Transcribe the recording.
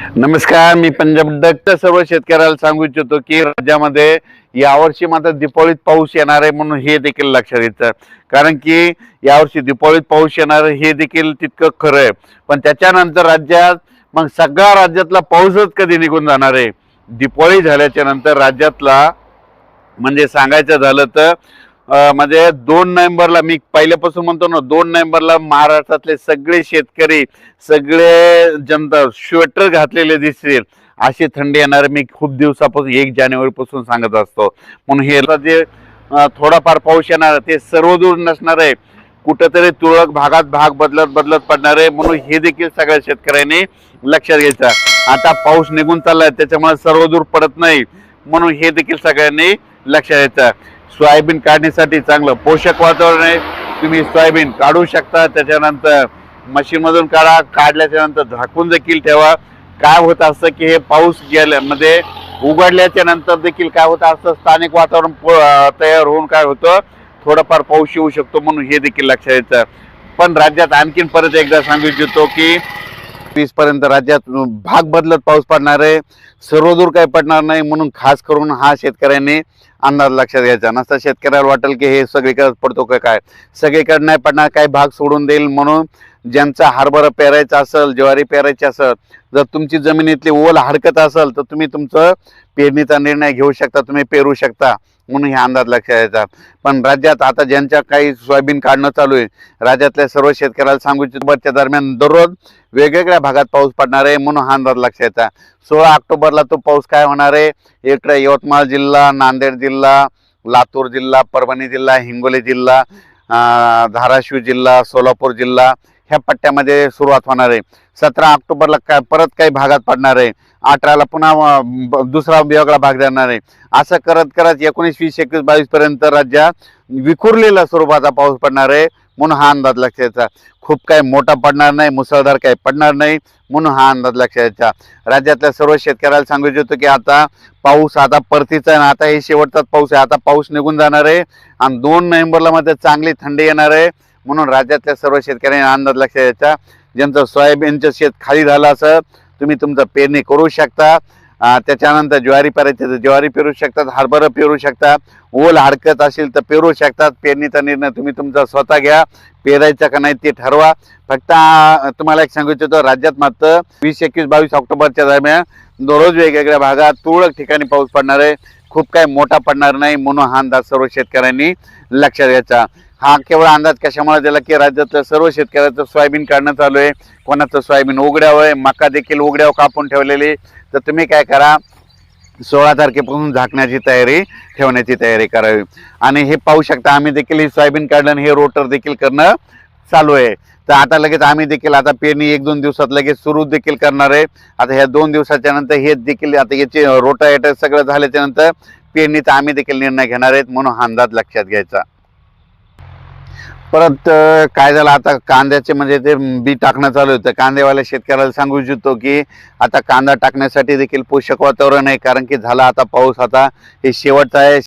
नमस्कार मी पंजाब डक्त सर्व शेतकऱ्याला सांगू इच्छितो की राज्यामध्ये यावर्षी मात्र दीपावळीत पाऊस येणार आहे म्हणून हे देखील लक्षात येतं. कारण की यावर्षी दीपावळीत पाऊस येणार आहे हे देखील तितकं खरं आहे. पण त्याच्यानंतर राज्यात मग सगळा राज्यातला पाऊसच कधी निघून जाणार आहे? दीपावळी झाल्याच्यानंतर राज्यातला म्हणजे सांगायचं झालं तर म्हणजे दोन नोव्हेंबरला मी पहिल्यापासून म्हणतो ना दोन नोव्हेंबरला महाराष्ट्रातले सगळे शेतकरी सगळे जनता स्वेटर घातलेले दिसतील. अशी थंडी येणार मी खूप दिवसापासून एक जानेवारीपासून सांगत असतो. म्हणून हे जे थोडाफार पाऊस येणार आहे, ते सर्वदूर नसणार आहे. कुठेतरी तुरळक भागात भाग बदलत बदलत पडणार आहे. म्हणून हे देखील सगळ्या शेतकऱ्यांनी लक्षात घ्यायचं. आता पाऊस निघून चाललाय त्याच्यामुळे सर्वदूर पडत नाही. म्हणून हे देखील सगळ्यांनी लक्षात घ्यायचं. सोयाबीन काढण्यासाठी चांगलं पोषक वातावरण आहे. तुम्ही सोयाबीन काढू शकता. त्याच्यानंतर मशीनमधून काढा. काढल्याच्या नंतर झाकून देखील ठेवा. काय होत असतं की हे पाऊस गेल्यामध्ये उघडल्याच्या नंतर देखील काय होत असतं? स्थानिक वातावरण प- तयार होऊन काय होतं? थोडंफार पाऊस येऊ शकतो म्हणून हे देखील लक्षात येतं. पण राज्यात आणखीन परत एकदा सांगू इच्छितो की वीस पर्यंत राज्यात भाग बदलत पाऊस पडणार आहे. सर्वदूर काही पडणार नाही म्हणून खास करून हा शेतकऱ्यांनी अंदाज लक्षात घ्यायचा. नसता शेतकऱ्याला वाटेल की हे सगळीकडे पडतो का काय? सगळीकडे नाही पडणार काही भाग सोडून देईल म्हणून ज्यांचा हरभरा पेरायचा असेल ज्वारी पेरायची असेल जर तुमची जमिनीतली ओल हडकत असेल तर तुम्ही तुमचं पेरणीचा निर्णय घेऊ शकता तुम्ही पेरू शकता. म्हणून हे अंदाज लक्षात येतात पण राज्यात आता ज्यांच्या काही सोयाबीन काढणं चालू आहे राज्यातल्या सर्व शेतकऱ्याला सांगू इच्छितो दरम्यान दररोज वेगवेगळ्या भागात पाऊस पडणार आहे म्हणून हा अंदाज लक्षात येतात सोळा ऑक्टोबरला तो पाऊस काय होणार आहे? इकडे यवतमाळ जिल्हा नांदेड जिल्हा लातूर जिल्हा परभणी जिल्हा हिंगोली जिल्हा धाराशिव जिल्हा सोलापूर जिल्हा ह्या पट्ट्यामध्ये सुरुवात होणार आहे. सतरा ऑक्टोबरला काय परत काही भागात पडणार आहे. अठराला पुन्हा ब- दुसरा वेगळा भाग देणार आहे. असं करत करत एकोणीस वीस एकवीस बावीसपर्यंत राज्यात विखुरलेला स्वरूपाचा पाऊस पडणार आहे म्हणून हा अंदाज लक्षात यायचा खूप काही मोठा पडणार नाही मुसळधार काही पडणार नाही म्हणून हा अंदाज लक्षात यायचा राज्यातल्या सर्व शेतकऱ्याला सांगू इच्छितो की आता पाऊस आता परतीचा आहे आता हे शेवटचाच पाऊस आहे. आता पाऊस निघून जाणार आहे आणि दोन नोव्हेंबरला मध्ये चांगली थंडी येणार आहे. म्हणून राज्यातल्या सर्व शेतकऱ्यांनी अंदाज लक्ष द्यायचा. ज्यांचं सोयाबीनचं शेत खाली झालं असं तुम्ही तुमचं पेरणी करू शकता. त्याच्यानंतर ज्वारी पेरायची तर ज्वारी पेरू शकतात हरभरं पेरू शकता. ओल हडकत असेल तर पेरू शकतात. पेरणीचा निर्णय तुम्ही तुमचा स्वतः घ्या. पेरायचा का नाही ते ठरवा. फक्त तुम्हाला एक सांगू इच्छितो राज्यात मात्र वीस एकवीस बावीस ऑक्टोबरच्या दरम्यान दररोज वेगवेगळ्या भागात तुरळक ठिकाणी पाऊस पडणार आहे. खूप काही मोठा पडणार नाही म्हणून हा अंदाज सर्व शेतकऱ्यांनी लक्षात घ्यायचा हा केवळ अंदाज कशामुळे दिला की राज्यातल्या सर्व शेतकऱ्याचं सोयाबीन काढणं चालू आहे? कोणाचं सोयाबीन उघड्यावर आहे? मका देखील उघड्यावर कापून ठेवलेली तर तुम्ही काय करा सोळा तारखेपासून झाकण्याची तयारी ठेवण्याची तयारी करावी. आणि हे पाहू शकता आम्ही देखील हे सोयाबीन काढलं हे रोटर देखील करणं चालू आहे. तर आता लगेच आम्ही देखील आता पेरणी एक दोन दिवसात लगेच सुरू देखील करणार आहे. आता ह्या दोन दिवसाच्या नंतर हे देखील आता याचे रोटा सगळं झाल्याच्यानंतर पेरणीचा आम्ही देखील निर्णय घेणार आहेत म्हणून हा अंदाज लक्षात घ्यायचा. परत काय झालं? आता कांद्याचे म्हणजे ते बी टाकणं चालू होतं कांदेवाल्या शेतकऱ्याला सांगू इच्छितो की आता कांदा टाकण्यासाठी देखील पोषक वातावरण आहे कारण की झाला आता पाऊस. आता हे शेवटचा आहे